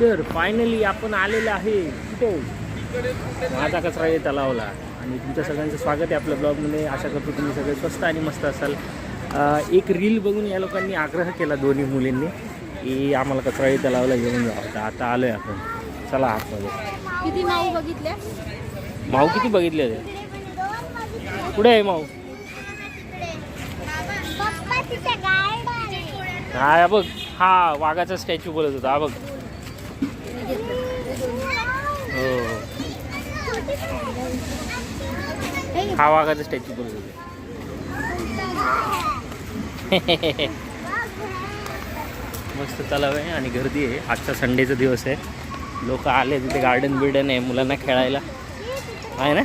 तर फायनली आपण आलेलो आहे कुठे माझा कचरा आहे तलावला आणि तुमच्या सगळ्यांचं स्वागत आहे आपल्या ब्लॉगमध्ये आशा करतो तुम्ही सगळे स्वस्त आणि मस्त असाल. एक रील बघून या लोकांनी आग्रह केला दोन्ही मुलींनी की आम्हाला कचराळी तलावला घेऊन जावं तर आता आलो आहे आपण. चला आतमध्ये. किती माऊ बघितल्या? माऊ किती बघितले? ते कुठे आहे माऊ? हा बघ. हा वाघाचा स्टॅच्यू बोलत होता. हा बघ हो हा वाघाचा स्टॅच्यू बोलत मस्त तलाव आहे आणि गर्दी आहे. आजचा संडेचा दिवस आहे. लोक आले तिथे गार्डन बिर्डन आहे मुलांना खेळायला. आहे ना?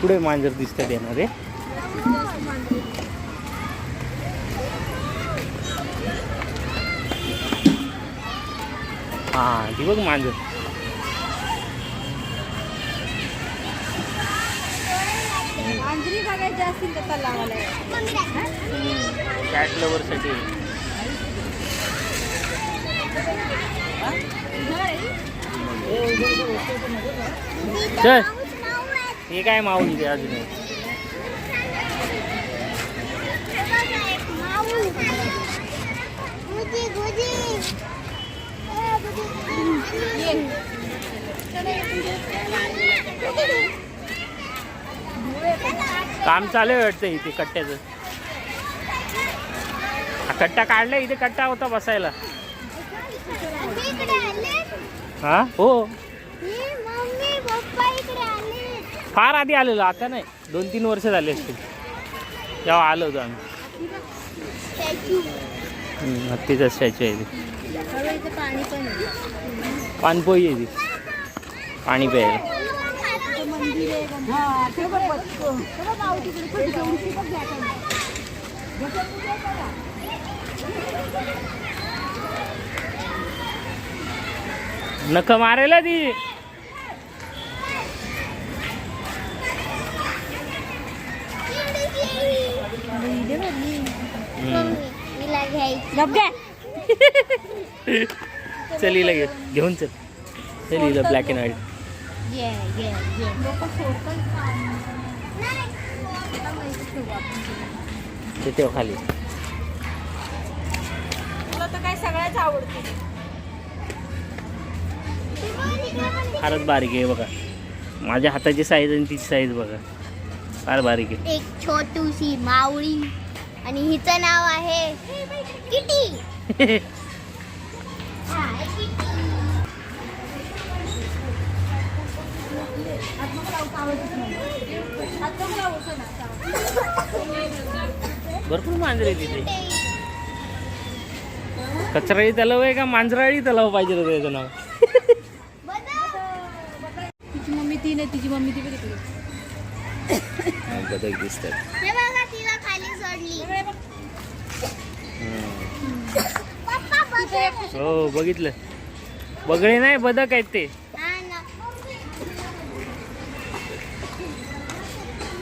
पुढे मांजर दिसतात येणारे? हा ती बघ मांजर. मांजरी बघायच्या असतील तर तलावाला कॅट लवरसाठी चल. हे काय माऊल इथे अजून. काम चालू आहे वाटतं इथे कट्ट्याचं. हा कट्टा काढला इथे कट्टा होता बसायला. हा? हो. फार आधी आलेलो आता नाही. दोन तीन वर्ष झाले असतील. तेव्हा आलो होतो आम्ही. हत्तीचा स्टॅच्यू आहे इथे. पाणी आहे आहे ती. पाणी प्यायला. नख मारेल ती. चल हिला घे. घेऊन चल. चल हिला ब्लॅक अँड व्हाईट घे घे घे लोक ते तेव्हा खाली तुला तर काय सगळ्याच आवडते. फारच बारीक आहे बघा. माझ्या हाताची साईज आणि तिची साईज बघा. फार बारीक आहे. एक छोटूशी मावळी आणि हिचं नाव आहे किटी. भरपूर मांजर आहे तिथे. कचराळी तलाव आहे का मांजराळी तलाव पाहिजे होतं त्याचं नाव? तिची मम्मी ती नाही तिची मम्मी ती बदक दिसतात हे हो बघितलं. बगळे नाही बदक आहेत ते गणपतीचं मंदिर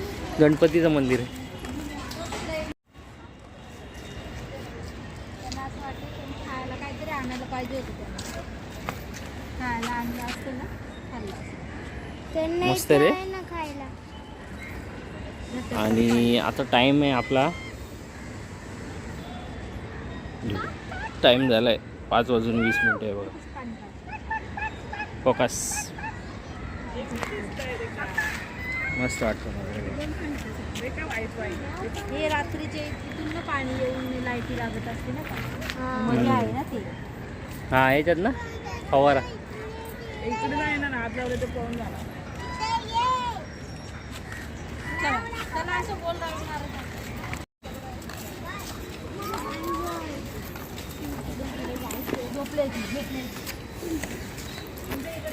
आहे त्यांना असं वाटतं त्यांनी खायला काहीतरी आणायला पाहिजे होतं त्यांना खायला आणलं असतं ना खाल्लं असतं. त्यांना मस्त रे. आहे आणि आता टाइम आहे आपला. टाइम झालाय. पाच वाजून वीस मिनिटं आहे बघा. फोकस मस्त वाटतं. हे रात्रीचे तिथून ना पाणी येऊन लाईटी लागत असते ना मध्ये आहे ना ते. हा याच्यात ना? फवारा. चला चला असं बोल लागणार.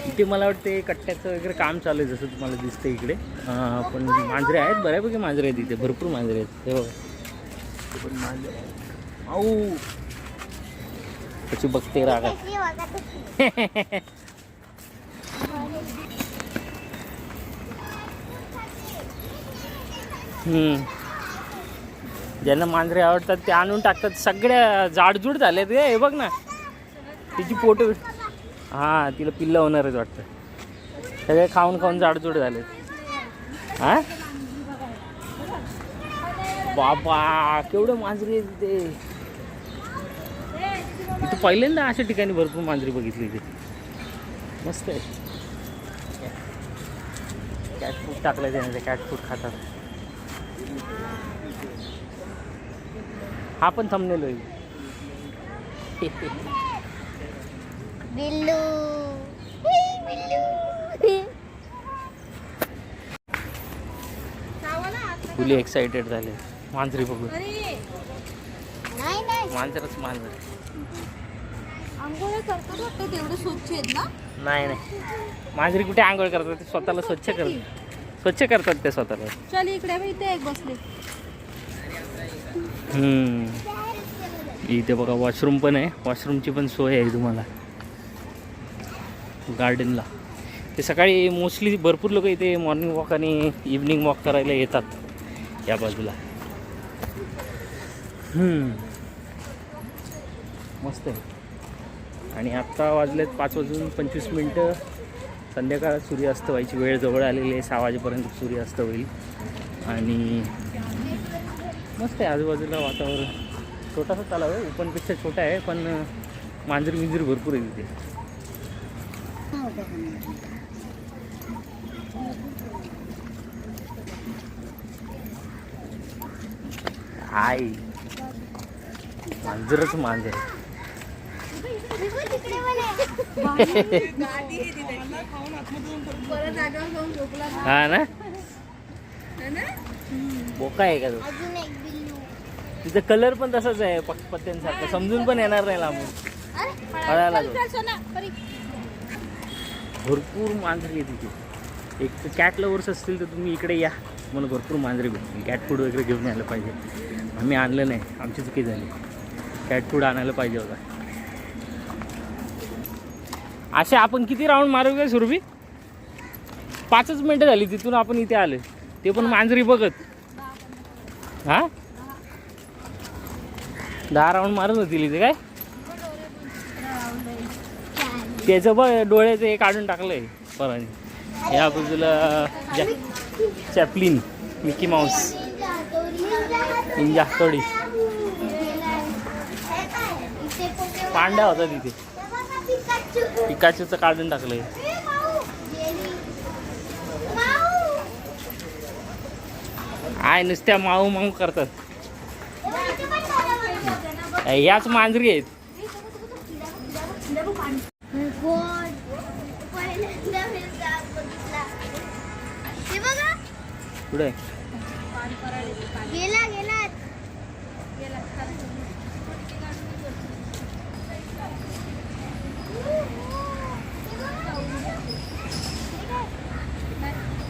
इथे मला वाटते कट्ट्याचं वगैरे काम चालू आहे जसं तुम्हाला दिसतं इकडे. पण मांजरे आहेत बऱ्यापैकी मांजरे आहेत इथे. भरपूर मांजरे आहेत. हो बघा. पण मांजरे आहेत. आऊ. कशी बघते रागात ज्यांना मांजरे आवडतात ते आणून टाकतात. सगळ्या जाडजूड झाल्यात हे बघ ना. तिची पोट हां तिला पिल्लं होणारच वाटतं. सगळे खाऊन खाऊन जाडजूड झाले. हां? बाबा केवढं मांजरी आहे तिथे. इथं पहिल्यांदा अशा ठिकाणी भरपूर मांजरी बघितली इथे मस्त आहे. कॅट फूड टाकलं त्याने कॅट फूड खातात. हा पण थांबलेलो आहे बिल्लू। बिल्लू। फुली एक्साइटेड झाले. मांजरी बघून. नाही नाही. मांजरच मांजर. आंघोळ करतात वाटतं तेवढं स्वच्छ आहेत ना? नाही नाही. मांजरी कुठे आंघोळ करतात? ते स्वतःला स्वच्छ करतात. स्वच्छ करतात ते स्वतःला. चल इकडे इथे एक बसले. हम्म. इथे बघा वॉशरूम पण आहे. वॉशरूमची पण सोय आहे तुम्हाला. गार्डनला ते सकाळी मोस्टली भरपूर लोक इथे मॉर्निंग वॉक आणि इव्हनिंग वॉक करायला येतात या बाजूला. मस्त आहे. आणि आत्ता वाजलेत पाच वाजून पंचवीस मिनटं. संध्याकाळ सूर्यास्त व्हायची. वेळ जवळ आलेली आहे. सहा वाजेपर्यंत सूर्यास्त होईल. आणि मस्त आहे आजूबाजूला वातावरण. छोटासा तलाव आहे. ओपनपेक्षा छोटा आहे पण मांजर मिंजर भरपूर आहे तिथे. आई. मांजरच मांजर. हा ना? बोका आहे का तो? तिचा कलर पण तसाच आहे पत्त्यांसारखा समजून पण येणार नाही लांबून. अरे पळायला चल, लागलो. चल, सोना, परी. भरपूर मांजरी आहे तिथे एक तर कॅट लवर्स असतील तर तुम्ही इकडे या. तुम्हाला भरपूर मांजरी भेटतील. कॅट फूड वगैरे घेऊन यायला पाहिजे. आम्ही आणलं नाही. आमची चुकी झाली. कॅट फूड आणायला पाहिजे होता. असे आपण किती राऊंड मारू का सुरभी? पाचच मिनटं झाली. तिथून आपण इथे आलो ते पण मांजरी बघत. हां? दहा राऊंड मारत होतील इथे काय? त्याचं बघ डोळ्याचं हे काढून टाकलंय. पराने. या बाजूला जॅ- चॅपलिन मिकी माऊस. थोडी पांड्या होता तिथे. पिकाचूचं काढून टाकलंय. आय नुसत्या माऊ माऊ करतात. याच मांजरी आहेत. पुढे. गेला गेला.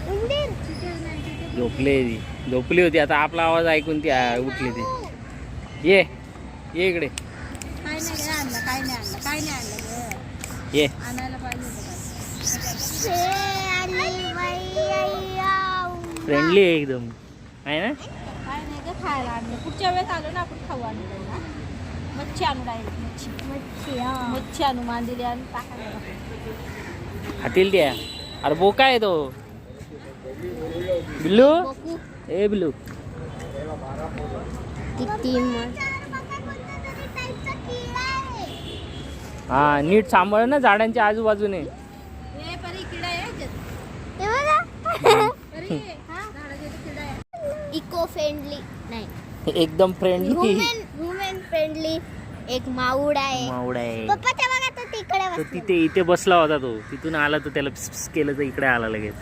उंदीर. झोपले ती. झोपली होती. आता आपला आवाज ऐकून ती उठली ती. ये. ये इकडे. काय नाही आणलं काय नाही आणलं काय नाही आणलं. ये. फ्रेंडली आहे एकदम. आहे ना? काय नाही गं खायला आणलं. पुढच्या वेळेस आलो ना आपण खाऊ आणलं ना. मच्छी आणू डायरेक्ट मच्छी. मच्छी मच्छी आणू मांदिली आणि टाकायला खातील त्या अरे बोका आहे तो. बिल्लू? ए बिल्लू. किती हा नीट सांभाळ ना झाडांच्या आजूबाजूने. इको फ्रेंडली नाही. एकदम फ्रेंडली ह्युमन ह्युमन फ्रेंडली एक माऊड आहे. मावडा आहे. पप्पाच्या बघा तो तिकडे बसला. तिथे इथे बसला होता तो. तिथून आला तर त्याला पिस पिस केलं तर इकडे आला लगेच.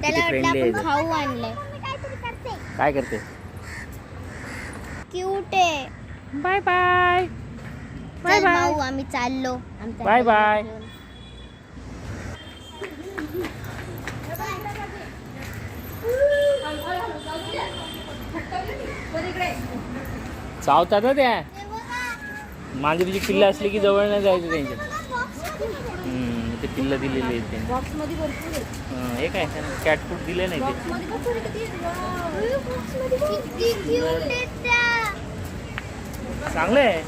त्याला वाटलं friendly आहे आपण तो. खाऊ आणलंय. काय करते? क्यूट आहे. बाय बाय चल माऊ आम्ही चाललो. Bye bye. घरी. चावतात ना त्या हे बघा, मांजरीची पिल्लं असली की जवळ नाही जायचं त्यांच्या ते पिल्लं दिलेली आहेत त्यांनी. बॉक्समध्ये भरपूर आहे हं, काय कॅट फूड दिले नाही ते. आहे आहे? चांगलं आहे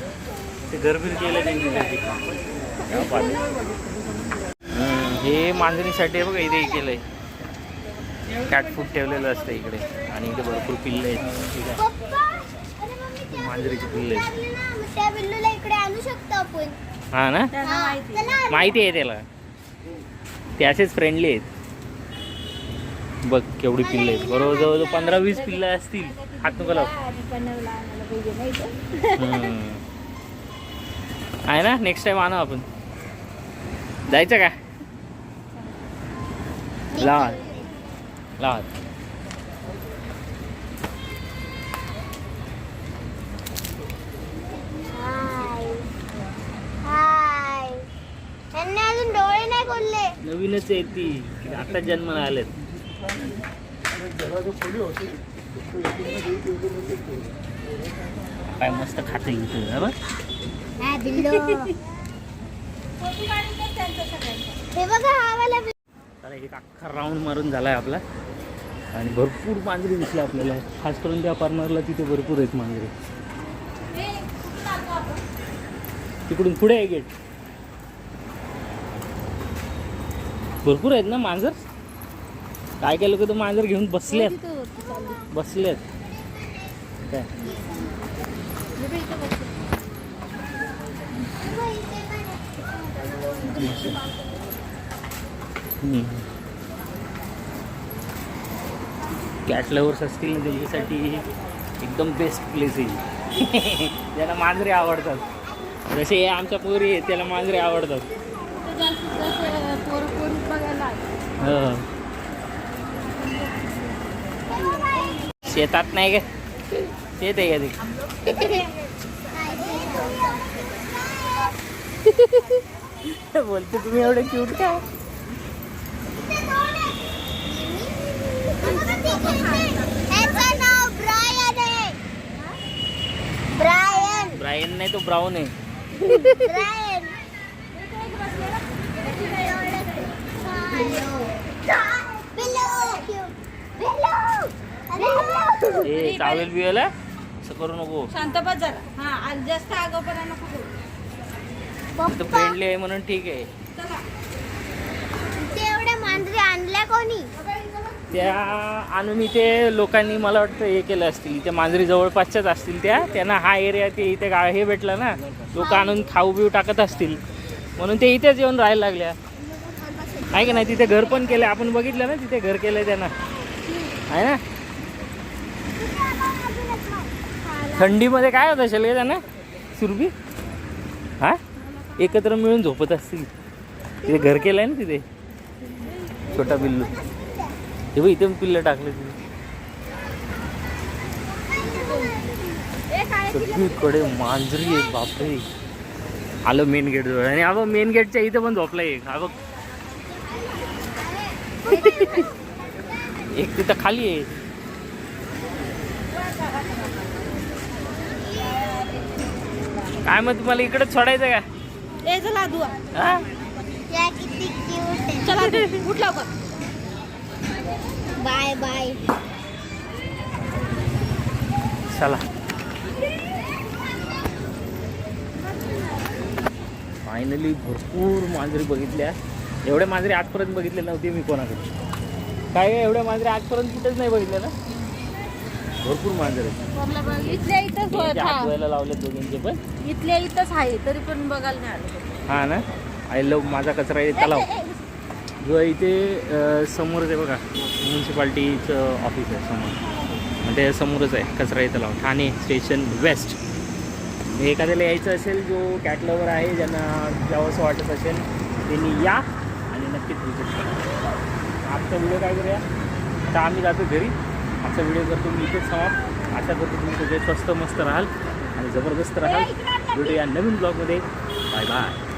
ते घरबीर केलं त्यांनी आहे. हे मांजरीसाठी बघा इथे हे केलंय. कॅट फूड ठेवलेलं असतं इकडे. आणि इथे भरपूर पिल्ले आहेत. ठीक आहे पप्पा अरे मम्मी ते मांजरीची पिल्ले. आहेत लागले ना मग त्या बिल्लूला इकडे आणू शकतो आपण. हा ना? माहिती. आहे त्याला. ते असेच फ्रेंडली आहेत. बघ केवढी पिल्ले आहेत. बरोबर जवळजवळ पंधरा वीस पिल्लं असतील. हात नको लाव. आहे ना? नेक्स्ट टाइम आणू आपण. जायचं का? लावा. लावा हाय हाय यांनी अजून खोलले नवीनच आहे ती आता जन्माला आलेत काय मस्त खाते इथं हा बघ. हा बिल्लू. हे बघा हा वाला बिल्लू. चला एक अख्खा राऊंड मारून झालाय आपला आणि भरपूर मांजरी दिसली आपल्याला खास करून त्या कॉर्नरला तिथे भरपूर आहेत मांजरी हे? तिकडून पुढे आहे गेट भरपूर आहेत ना मांजर? काय काय लोक तर मांजर घेऊन चालली. बसलेत. काय? बसली. कॅट लवर्स असतील ना त्यांच्यासाठी एकदम बेस्ट प्लेस आहे ज्याला मांजरे आवडतात. जसे आमच्या पोरी त्याला मांजरे आवडतात तिथं जास्तीत जास्त पोरं पोरी बघायला आले. हो. शेतात नाही का? शेत आहे का ते? बोलते तुम्ही एवढे क्यूट का? ह्याचं नाव ब्रायन नाही तो ब्राऊन आहे. ब्रायन बिल्लू बिल्लू बिल्लू ए चावेल बिवेल आहे? असं करू नको. शांत बस जरा. हा आणि जास्त आगाऊपणा नको करू. तर फ्रेंडली आहे म्हणून ठीक आहे. चला. ते एवढ्या मांजरी आणल्या कोणी? त्या आणून इथे लोकांनी मला वाटतं हे केलं असतील. इथे मांजरी जवळपासच्याच असतील त्या. त्यांना हा एरिया ते इथे गा हे भेटलं ना. लोक आणून खाऊ बिऊ टाकत असतील. म्हणून ते इथेच येऊन राहायला लागल्या. आहे का नाही? तिथे घर पण केलं आपण बघितलं ना तिथे घर केलंय त्यांना. आहे ना? थंडीमध्ये काय होत असेल का त्यांना? सुरभी? हा? एकत्र मिळून झोपत असतील. तिथे घर केलंय ना तिथे? छोटा पिल्लू. हे बघ इथे पण पिल्लं टाकले तिथे. सगळीकडे मांजरी आहे बापरे. आलो मेन गेट जवळ. आणि अगं मेन गेटच्या इथे पण झोपला एक. अगं एक तिथं खाली आहे. काय मग तुम्हाला इकडेच सोडायचं का? ए चला दुआ हा? या किती क्यूट आहे चला तू, उठ लवकर. Bye bye. चला. फायनली भरपूर मांजरी बघितल्या. एवढ्या मांजरी आजपर्यंत बघितल्या नव्हती मी कोणाकडे काय एवढ्या मांजरी आजपर्यंत कुठेच नाही बघितल्या ना? भरपूर मांजर आहेत. इथल्या इथंच ते होत लावले दोघींचे पण. इथल्या इथंच आहे तरी पण बघायला नाही आलं हा ना? आय लव माझा कचरा आहे तलाव जो इथे समोरच आहे बघा. म्युन्सिपाल्टीचं ऑफिस आहे समोर. आणि ते समोरच आहे कचरा तलाव ठाणे स्टेशन वेस्ट म्हणजे एखाद्याला यायचं असेल जो कॅट लवर आहे ज्यांना जावंसं वाटत असेल त्यांनी या आणि नक्कीच विजिट करा. आजचा व्हिडिओ काय करूया? आता आम्ही जातो घरी. आजचा व्हिडिओ करतो मी इथेच समाप्त आशा करतो तुम्ही सगळे स्वस्त मस्त राहाल आणि जबरदस्त राहाल. भेटूया नवीन ब्लॉगमध्ये बाय बाय